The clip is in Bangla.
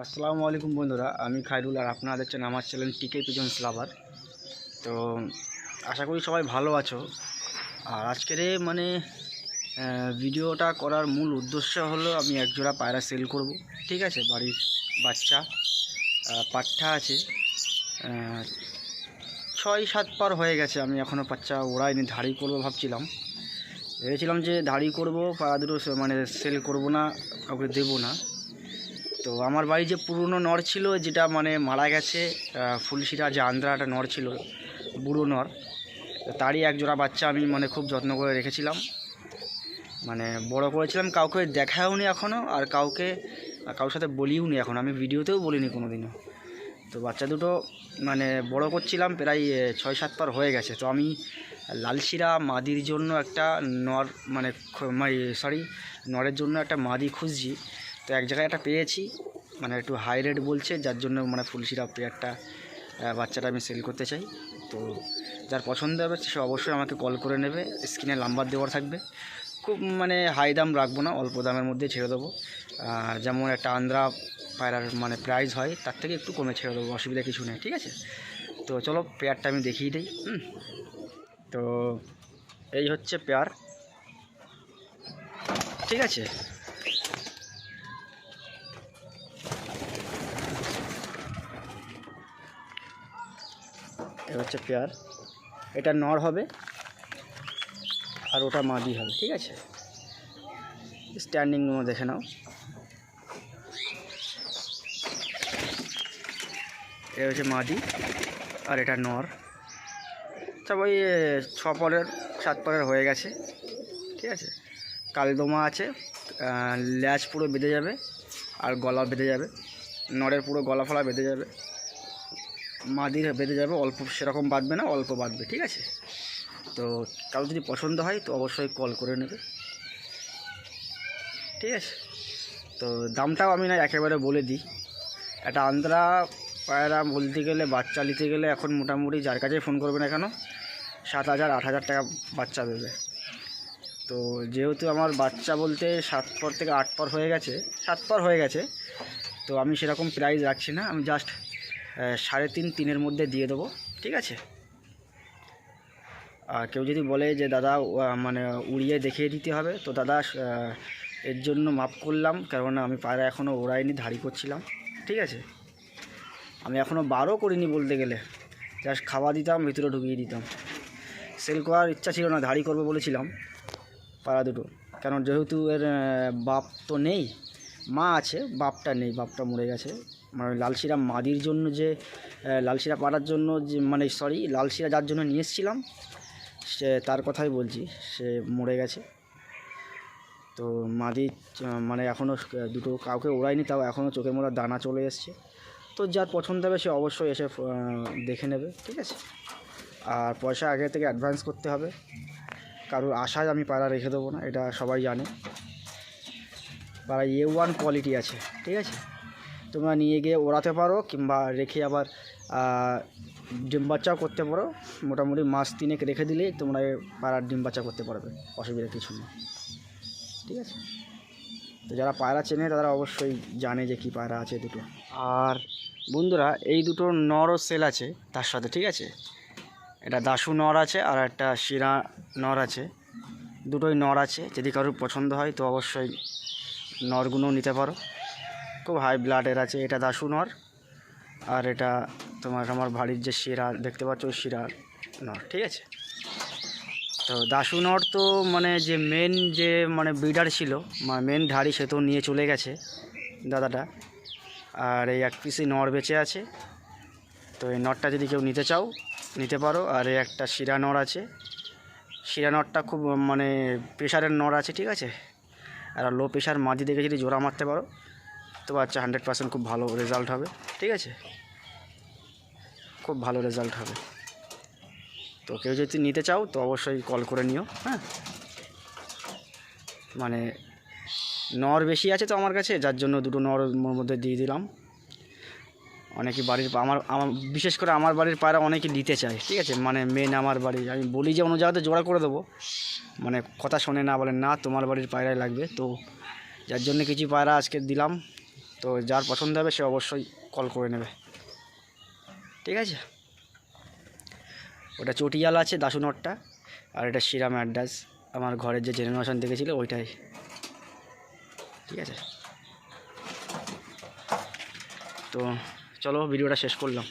আসসালামু আলাইকুম বন্ধুরা, আমি খাইরুল আর আপনারা দেখছেন আমার চ্যানেল টিকে পিজন স্লাভার তো আশা করি সবাই ভালো আছো। আর আজকের মানে ভিডিওটা করার মূল উদ্দেশ্য হলো আমি একজোড়া পায়রা সেল করব, ঠিক আছে? বাড়ির বাচ্চা পাঠা আছে ছয় সাত পার হয়ে গেছে, আমি এখনও বাচ্চা ওড়াইনি ধাড়ি করব ভাবছিলাম। ভেবেছিলাম যে ধাড়ি করব, পায়রা দুটো মানে সেল করব না, কাউকে দেবো না। তো আমার বাড়ি যে পুরনো নর ছিল, যেটা মানে মারা গেছে ফুলশিরা যে আন্দ্রাটা নর ছিল, বুড়ো নর তারই এক জোড়া বাচ্চা আমি মানে খুব যত্ন করে রেখেছিলাম। মানে বড় করেছিলাম, কাউকে দেখাও নি এখনও আর কাউকে কারোর সাথে বলিও নি এখন, আমি ভিডিওতেও বলিনি কোনো দিনও তো বাচ্চা দুটো মানে বড় করছিলাম, প্রায় ছয় সাত পার হয়ে গেছে। তো আমি লালশিরা মাদির জন্য একটা নর মানে সরি নরের জন্য একটা মাদি খুঁজছি। তো এক জায়গায় একটা পেয়েছি মানে একটু হাই রেট বলছে, যার জন্য মানে ফুলশিরা পেয়ারটা বাচ্চাটা আমি সেল করতে চাই। তো যার পছন্দ হবে সে অবশ্যই আমাকে কল করে নেবে স্ক্রিনে নাম্বার দেওয়ার থাকবে। খুব মানে হাই দাম রাখব না, অল্প দামের মধ্যে ছেড়ে দেবো। যেমন একটা আন্দ্রা পায়রার মানে প্রাইস হয়, তার থেকে একটু কমে ছেড়ে দেবো, অসুবিধা কিছু নেই, ঠিক আছে? তো চলো পেয়ারটা আমি দেখিয়ে দিই তো এই হচ্ছে পেয়ার, ঠিক আছে? এ হচ্ছে পেয়ার। এটা নর হবে আর ওটা মাদি হবে, ঠিক আছে? স্ট্যান্ডিং দেখে নাও। এটা হচ্ছে মাদি আর এটা নর। সবাই ছ পরের, সাত পরের হয়ে গেছে, ঠিক আছে? কালদমা আছে ল্যাজ পুরো বেঁধে যাবে আর গলা বেঁধে যাবে। নরের পুরো গলা ফলা বেঁধে যাবে। মাদির বেঁধে যাবে, অল্প সেরকম বাঁধবে না, অল্প বাঁধবে, ঠিক আছে? তো কারও যদি পছন্দ হয়, তো অবশ্যই কল করে নেবে। ঠিক আছে? তো দামটাও আমি না একেবারে বলে দিই। একটা আন্দ্রা পায়রা বলতে গেলে, বাচ্চা নিতে গেলে এখন মোটামুটি যার কাছে ফোন করবে না কেন, সাত হাজার, আট হাজার টাকা বাচ্চা দেবে। তো যেহেতু আমার বাচ্চা বলতে সাত পর থেকে আট পর হয়ে গেছে, সাত পর হয়ে গেছে, তো আমি সেরকম প্রাইস রাখছি না, আমি জাস্ট সাড়ে তিন, তিনের মধ্যে দিয়ে দেবো, ঠিক আছে? আর কেউ যদি বলে যে, দাদা মানে উড়িয়ে দেখিয়ে দিতে হবে, তো দাদা এর জন্য মাপ করলাম কারণ আমি পায়রা এখনও ওড়াইনি ধাড়ি করছিলাম, ঠিক আছে? আমি এখনও বারও করিনি বলতে গেলে, জাস্ট খাওয়া দিতাম, ভিতরে ঢুকিয়ে দিতাম। সেল করার ইচ্ছা ছিল না ধাড়ি করব বলেছিলাম, পাড়া দুটো। কারণ যেহেতু এর বাপ তো নেই মা আছে, বাপটা নেই, বাপটা মরে গেছে। মানে লালশিরা মাদির জন্য যে লালশিরা পাড়ার জন্য যে মানে সরি লালশিরা যার জন্য নিয়ে এসেছিলাম, সে তার কথাই বলছি, সে মরে গেছে। তো মাদি মানে এখনও দুটো কাউকে ওড়ায়নি, তাও এখনও চোখের মধ্যে দানা চলে এসছে। তো যার পছন্দ হবে সে অবশ্যই এসে দেখে নেবে, ঠিক আছে? আর পয়সা আগে থেকে অ্যাডভান্স করতে হবে। কারোর আশায় আমি পাড়া রেখে দেবো না, এটা সবাই জানে। পায়রা এ ওয়ান কোয়ালিটি আছে, ঠিক আছে? তোমরা নিয়ে গিয়ে ওড়াতে পারো কিংবা রেখে আবার ডিম বাচ্চাও করতে পারো। মোটামুটি মাস তিনেক রেখে দিলেই তোমরা পায়রার ডিম বাচ্চা করতে পারবে, অসুবিধা কিছু নেই, ঠিক আছে? তো যারা পায়রা চেনে তারা অবশ্যই জানে যে কী পায়রা আছে দুটো। আর বন্ধুরা, এই দুটো নরও সেল আছে তার সাথে, ঠিক আছে? এটা দাসু নর আছে আর একটা শিরা নর আছে। দুটোই নর আছে, যদি কারোর পছন্দ হয় তো অবশ্যই নরগুলোও নিতে পারো। খুব হাই ব্লাডের আছে, এটা দাসু নর। আর এটা তোমার আমার বাড়ির যে শিরা, দেখতে পাচ্ছ ওই শিরা নর, ঠিক আছে? তো দাসু নর তো মানে যে মেন যে মানে ব্রিডার ছিল মানে মেন ধাড়ি সে তো নিয়ে চলে গেছে দাদাটা। আর এই এক পিসি নর বেঁচে আছে। তো এই নটটা যদি কেউ নিতে চাও, নিতে পারো। আর এই একটা শিরা নর আছে। শিরা নটটা খুব মানে প্রেশারের নর আছে, ঠিক আছে? আর লো প্রেশার মাঝি দেখে যদি জোড়া মারতে পারো, তো বাচ্চা হান্ড্রেড পার্সেন্ট খুব ভালো রেজাল্ট হবে। ঠিক আছে? খুব ভালো রেজাল্ট হবে। তো কেউ যদি নিতে চাও, তো অবশ্যই কল করে নিও হ্যাঁ? মানে নর বেশি আছে তো আমার কাছে, যার জন্য দুটো নর মধ্যে দিয়ে দিলাম। অনেকে বাড়ির আমার আমার বিশেষ করে আমার বাড়ির পায়রা অনেকে নিতে চায়, ঠিক আছে? মানে মেন আমার বাড়ি। আমি বলি যে, অন্য জায়গাতে জোড়া করে দেবো। মানে কথা শোনে না, বলে, না, তোমার বাড়ির পায়রাই লাগবে। তো যার জন্য কিছু পায়রা আজকে দিলাম। তো যার পছন্দ হবে, সে অবশ্যই কল করে নেবে। ঠিক আছে? ওটা চটিয়াল আছে দাসুনটটা আর এটা শিরাম অ্যাড্রাস। আমার ঘরের যে জেনারেশন দেখেছিল, ওইটাই। ঠিক আছে? তো চলো ভিডিওটা শেষ করলাম।